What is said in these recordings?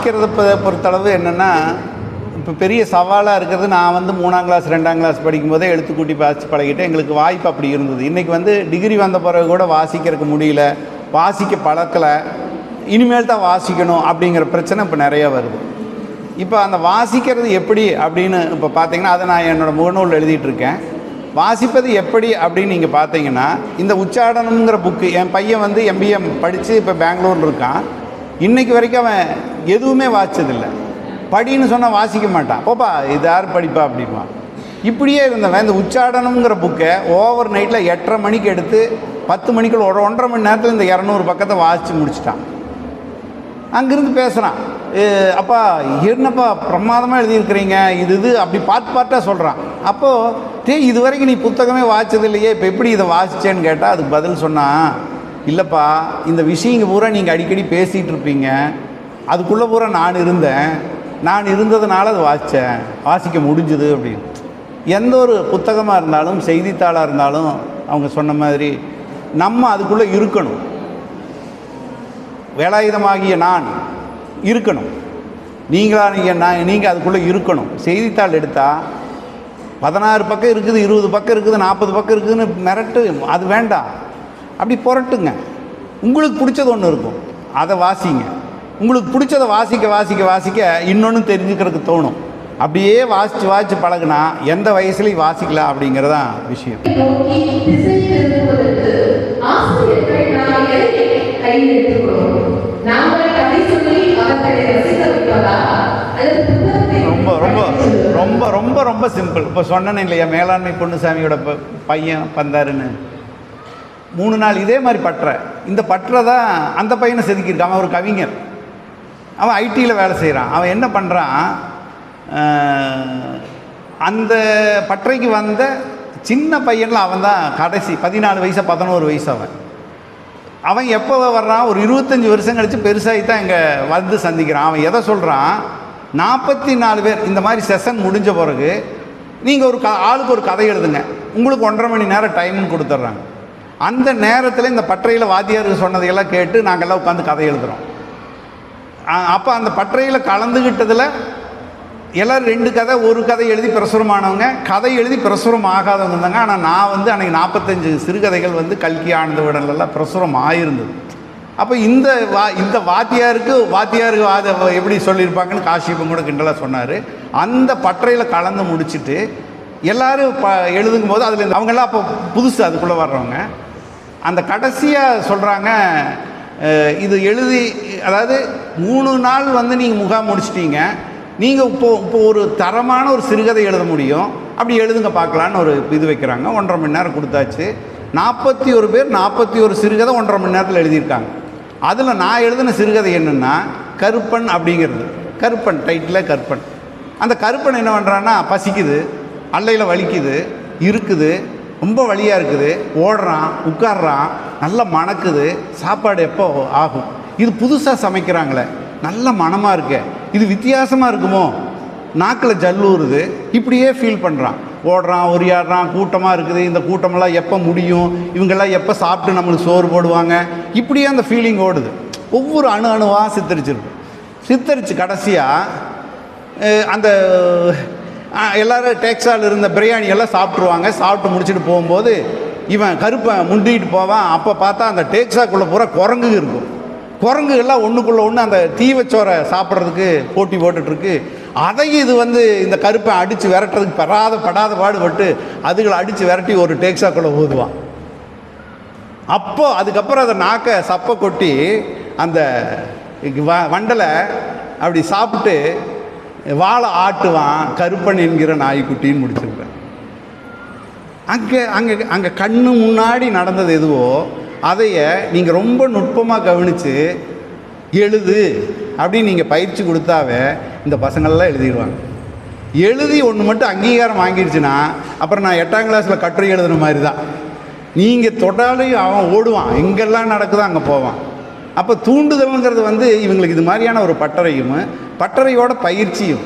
வாசிக்கிறத பொறுத்தளவு என்னென்னா இப்போ பெரிய சவாலாக இருக்கிறது நான் வந்து மூணாம் கிளாஸ் ரெண்டாம் கிளாஸ் படிக்கும்போதே எழுத்துக்கூட்டி வாசித்து பழகிட்டேன். எங்களுக்கு வாய்ப்பு அப்படி இருந்தது. இன்றைக்கி வந்து டிகிரி வந்த பிறகு கூட வாசிக்கிறதுக்கு முடியல. வாசிக்க பழக்கலை. இனிமேல் தான் வாசிக்கணும் அப்படிங்கிற பிரச்சனை இப்போ நிறைய வருது. இப்போ அந்த வாசிக்கிறது எப்படி அப்படின்னு இப்போ பார்த்தீங்கன்னா அதை நான் என்னோடய முகநூல் எழுதிட்டுருக்கேன். வாசிப்பது எப்படி அப்படின்னு நீங்கள் பார்த்தீங்கன்னா இந்த உச்சாடனம்ங்கிற புக்கு என் பையன் வந்து எம்பிஎம் படித்து இப்போ பெங்களூரில் இருக்கான். இன்றைக்கு வரைக்கும் அவன் எதுவுமே வாசிச்சதில்லை. படின்னு சொன்னால் வாசிக்க மாட்டான் போப்பா இது யார் படிப்பா அப்படிமா இப்படியே இருந்தவன் இந்த உச்சாடனம்ங்கிற புக்கை ஓவர் நைட்டில் எட்டரை மணிக்கு எடுத்து பத்து மணிக்குள்ள ஒரு ஒன்றரை மணி நேரத்தில் இந்த இரநூறு பக்கத்தை வாசித்து முடிச்சிட்டான். அங்கேருந்து பேசுகிறான் அப்பா என்னப்பா பிரமாதமாக எழுதியிருக்கிறீங்க? இது இது அப்படி பார்த்து பார்ட்டா சொல்கிறான் அப்போது டே இது வரைக்கும் நீ புத்தகமே வாசிச்சது இல்லையே இப்போ எப்படி இதை வாசிச்சேன்னு கேட்டால் அதுக்கு பதில் சொன்னான் இல்லைப்பா இந்த விஷயங்க பூரா நீங்கள் அடிக்கடி பேசிகிட்டு இருப்பீங்க. அதுக்குள்ளே பூரா நான் இருந்தேன். நான் இருந்ததுனால அதை வாசித்தேன் வாசிக்க முடிஞ்சுது அப்படின்னு. எந்த ஒரு புத்தகமாக இருந்தாலும் செய்தித்தாளாக இருந்தாலும் அவங்க சொன்ன மாதிரி நம்ம அதுக்குள்ளே இருக்கணும். வேலாயுதமாகிய நான் இருக்கணும். நீங்களா நீங்கள் நான் நீங்கள் அதுக்குள்ளே இருக்கணும். செய்தித்தாள் எடுத்தால் பதினாறு பக்கம் இருக்குது இருபது பக்கம் இருக்குது நாற்பது பக்கம் இருக்குதுன்னு மிரட்டு அது வேண்டாம். அப்படி புரட்டுங்க. உங்களுக்கு பிடிச்சது ஒன்று இருக்கும். அதை வாசிங்க. உங்களுக்கு பிடிச்சதை வாசிக்க வாசிக்க வாசிக்க இன்னொன்று தெரிஞ்சுக்கிறதுக்கு தோணும். அப்படியே வாசித்து வாசித்து பழகுனா எந்த வயசுலையும் வாசிக்கலாம் அப்படிங்கிறதான் விஷயம். ரொம்ப ரொம்ப ரொம்ப ரொம்ப ரொம்ப சிம்பிள் இப்போ சொன்னேன் இல்லையா மேலாண்மை பொன்னுசாமியோட ப- பையன் பந்தாருன்னு மூணு நாள் இதே மாதிரி பற்ற இந்த பற்றை தான் அந்த பையனை செதுக்கியிருக்கான். ஒரு கவிஞர். அவன் ஐடியில் வேலை செய்கிறான். அவன் என்ன பண்ணுறான்? அந்த பற்றைக்கு வந்த சின்ன பையனில் அவன் தான் கடைசி பதினாலு வயசு பதினோரு வயசு அவன். அவன் எப்போ வர்றான்? ஒரு இருபத்தஞ்சி வருஷம் கழித்து பெருசாகி தான் இங்கே வந்து சந்திக்கிறான். அவன் எதை சொல்கிறான்? நாற்பத்தி நாலு பேர் இந்த மாதிரி செஷன் முடிஞ்ச பிறகு நீங்கள் ஒரு க ஆளுக்கு ஒரு கதை எழுதுங்க. உங்களுக்கு ஒன்றரை மணி நேரம் டைம்னு கொடுத்துட்றாங்க. அந்த நேரத்தில் இந்த பற்றையில் வாத்தியாருக்கு சொன்னதையெல்லாம் கேட்டு நாங்கள்லாம் உட்காந்து கதை எழுதுகிறோம் அப்போ அந்த பற்றையில் கலந்துக்கிட்டதில் எல்லோரும் ரெண்டு கதை ஒரு கதை எழுதி பிரசுரமானவங்க கதை எழுதி பிரசுரம் ஆகாதவங்க இருந்தாங்க. ஆனால் நான் வந்து அன்றைக்கி நாற்பத்தஞ்சு சிறுகதைகள் வந்து கல்கி ஆனந்த விடலெல்லாம் பிரசுரம் ஆயிருந்தது. அப்போ இந்த வா இந்த வாத்தியாருக்கு வாத்தியாருக்கு வாத எப்படி சொல்லியிருப்பாங்கன்னு காஷிப்பம் கூட கிண்டலாக சொன்னார். அந்த பற்றையில் கலந்து முடிச்சுட்டு எல்லாரும் ப எழுதுங்கும் போது அதில் அவங்கெல்லாம் அப்போ புதுசு அதுக்குள்ளே வர்றவங்க. அந்த கடைசியாக சொல்கிறாங்க இது எழுதி அதாவது மூணு நாள் வந்து நீங்கள் முகாம் முடிச்சிட்டீங்க. நீங்கள் இப்போ இப்போ ஒரு தரமான ஒரு சிறுகதை எழுத முடியும். அப்படி எழுதுங்க பார்க்கலான்னு ஒரு இது வைக்கிறாங்க. ஒன்றரை மணி நேரம் கொடுத்தாச்சு. நாற்பத்தி ஒரு பேர் நாற்பத்தி ஒரு சிறுகதை ஒன்றரை மணி நேரத்தில் எழுதியிருக்காங்க. அதில் நான் எழுதின சிறுகதை என்னென்னா கருப்பன் அப்படிங்கிறது. கருப்பன் டைட்டில் கருப்பன். அந்த கருப்பன் என்ன பண்ணுறான்னா பசிக்குது அல்லையில் வலிக்குது இருக்குது. ரொம்ப வழியாக இருக்குது. ஓடுறான் உட்கார்றான் நல்லா மணக்குது. சாப்பாடு எப்போ ஆகும்? இது புதுசாக சமைக்கிறாங்களே. நல்ல மணமாக இருக்கு. இது வித்தியாசமாக இருக்குமோ? நாக்கில் ஜல்லூறுது இப்படியே ஃபீல் பண்ணுறான் ஓடுறான் ஒரியாடுறான் கூட்டமாக இருக்குது. இந்த கூட்டமெல்லாம் எப்போ முடியும்? இவங்கெல்லாம் எப்போ சாப்பிட்டு நம்மளுக்கு சோறு போடுவாங்க? இப்படியே அந்த ஃபீலிங் ஓடுது. ஒவ்வொரு அணு அணுவாக சித்தரிச்சிருக்கு சித்தரித்து கடைசியாக அந்த எல்லாரும் டேக்ஸால் இருந்த பிரியாணி எல்லாம் சாப்பிட்ருவாங்க சாப்பிட்டு முடிச்சுட்டு போகும்போது இவன் கருப்பை முண்டிட்டு போவான். அப்போ பார்த்தா அந்த டேக்ஸாக்குள்ளே பூரா குரங்கு இருக்கும். குரங்கு எல்லாம் ஒன்றுக்குள்ளே ஒன்று அந்த தீவச்சோரை சாப்பிட்றதுக்கு போட்டி போட்டுட்ருக்கு. அதையும் இது வந்து இந்த கருப்பை அடித்து விரட்டுறதுக்கு பெறாத படாத பாடுபட்டு அதுகளை அடித்து விரட்டி ஒரு டேக்ஸாக்குள்ளே ஊதுவான். அப்போது அதுக்கப்புறம் அதை நாக்கை சப்பை கொட்டி அந்த வ வண்டலை அப்படி சாப்பிட்டு வாழை ஆட்டுவான் கருப்பன் என்கிற நாய்க்குட்டின்னு முடிச்சிருப்பேன். அங்கே அங்கே அங்கே கண்ணு முன்னாடி நடந்தது எதுவோ அதைய நீங்கள் ரொம்ப நுட்பமாக கவனித்து எழுது அப்படின்னு நீங்கள் பயிற்சி கொடுத்தாவே இந்த பசங்கள்லாம் எழுதிடுவாங்க. எழுதி ஒன்று மட்டும் அங்கீகாரம் வாங்கிடுச்சுன்னா அப்புறம் நான் எட்டாம் கிளாஸில் கட்டுரை எழுதுன மாதிரி தான் நீங்கள் தொட்டாலையும் அவன் ஓடுவான். எங்கெல்லாம் நடக்குதோ அங்கே போவான். அப்போ தூண்டுதல்ங்கிறது வந்து இவங்களுக்கு இது மாதிரியான ஒரு பட்டறையும் பட்டறையோட பயிற்சியும்.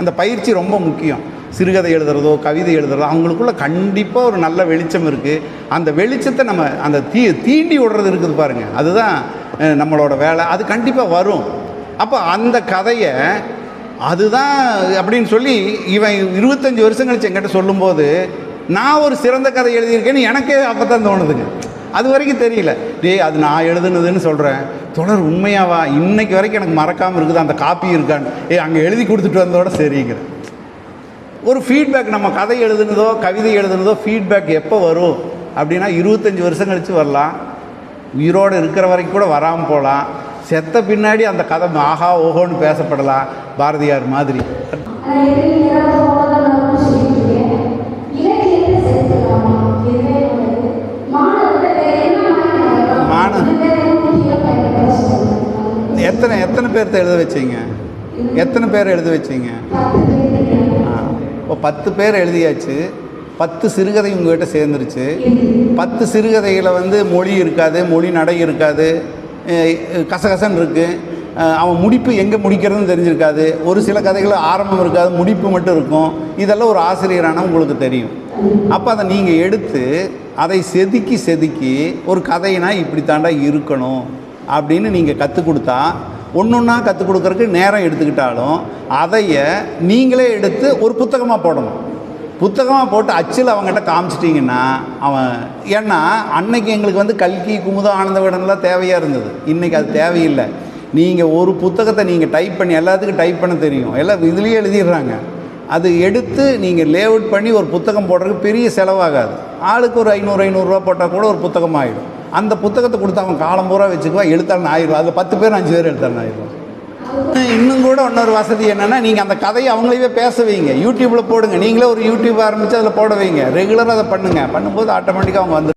அந்த பயிற்சி ரொம்ப முக்கியம். சிறுகதை எழுதுறதோ கவிதை எழுதுறதோ அவங்களுக்குள்ள கண்டிப்பாக ஒரு நல்ல வெளிச்சம் இருக்குது அந்த வெளிச்சத்தை நம்ம அந்த தீ தீண்டி விடுறது இருக்குது பாருங்கள் அதுதான் நம்மளோட வேலை. அது கண்டிப்பாக வரும். அப்போ அந்த கதையை அதுதான் அப்படின்னு சொல்லி இவன் இருபத்தஞ்சி வருஷம் கழிச்சு என்கிட்ட சொல்லும்போது நான் ஒரு சிறந்த கதை எழுதியிருக்கேன்னு எனக்கே அப்போ தான் தோணுதுங்க. அது வரைக்கும் தெரியல. டேய் அது நான் எழுதுனதுன்னு சொல்கிறேன் தொடர் உண்மையாவா? இன்னைக்கு வரைக்கும் எனக்கு மறக்காமல் இருக்குது. அந்த காப்பி இருக்கான்னு. ஏ அங்கே எழுதி கொடுத்துட்டு வந்தோட சரிங்கிறேன் ஒரு ஃபீட்பேக் நம்ம கதை எழுதுனதோ கவிதை எழுதுனதோ ஃபீட்பேக் எப்போ வரும்? அப்படின்னா இருபத்தஞ்சி வருஷம் கழித்து வரலாம். உயிரோடு இருக்கிற வரைக்கும் கூட வராமல் போகலாம். செத்த பின்னாடி அந்த கதை ஆஹா ஓஹோன்னு பேசப்படலாம். பாரதியார் மாதிரி. எத்தனை பேர் எழுத வச்சீங்க? இப்போ பத்து பேர் எழுதியாச்சு. பத்து சிறுகதை உங்கள்கிட்ட சேர்ந்துருச்சு. பத்து சிறுகதையில் வந்து மொழி இருக்காது மொழி நடை இருக்காது கசகசன் கசகசன்னு இருக்குது அவன் முடிப்பு எங்கே முடிக்கிறதுன்னு தெரிஞ்சிருக்காது. ஒரு சில கதைகள் ஆரம்பம் இருக்காது முடிப்பு மட்டும் இருக்கும். இதெல்லாம் ஒரு ஆசிரியரான உங்களுக்கு தெரியும். அப்போ அதை நீங்கள் எடுத்து அதை செதுக்கி செதுக்கி ஒரு கதைனா இப்படி தாண்டா இருக்கணும் அப்படின்னு நீங்கள் கற்றுக் கொடுத்தா ஒன்று ஒன்றா கற்றுக் கொடுக்குறக்கு நேரம் எடுத்துக்கிட்டாலும் அதைய நீங்களே எடுத்து ஒரு புத்தகமாக போடணும். புத்தகமாக போட்டு அச்சில் அவங்ககிட்ட காமிச்சிட்டிங்கன்னா அவன் ஏன்னா அன்னைக்கு எங்களுக்கு வந்து கல்கி குமுதம் ஆனந்த விடன்லாம் தேவையாக இருந்தது. இன்றைக்கி அது தேவையில்லை. நீங்கள் ஒரு புத்தகத்தை நீங்கள் டைப் பண்ணி எல்லாத்துக்கும் டைப் பண்ண தெரியும். எல்லாம் இதுலேயே எழுதிடுறாங்க. அது எடுத்து நீங்கள் லேஅவுட் பண்ணி ஒரு புத்தகம் போடுறதுக்கு பெரிய செலவாகாது. ஆளுக்கு ஒரு ஐநூறு ஐநூறுரூவா போட்டால் கூட ஒரு புத்தகம் ஆகிடும் அந்த புத்தகத்தை கொடுத்து அவன் காலம் பூரா வச்சுக்குவான் எழுத்தாளன் ஆயிடுவான். அதில் பத்து பேர் அஞ்சு பேர் எழுத்தாளன் ஆயிடுவான். இன்னும் கூட இன்னொரு வசதி என்னென்னா நீங்கள் அந்த கதையை அவங்களையே பேச வைங்க. யூடியூப்பில் போடுங்க. நீங்களே ஒரு யூடியூப் ஆரம்பித்து அதில் போட வைங்க. ரெகுலராக அதை பண்ணுங்கள் பண்ணும்போது ஆட்டோமேட்டிக்காக அவங்க வந்து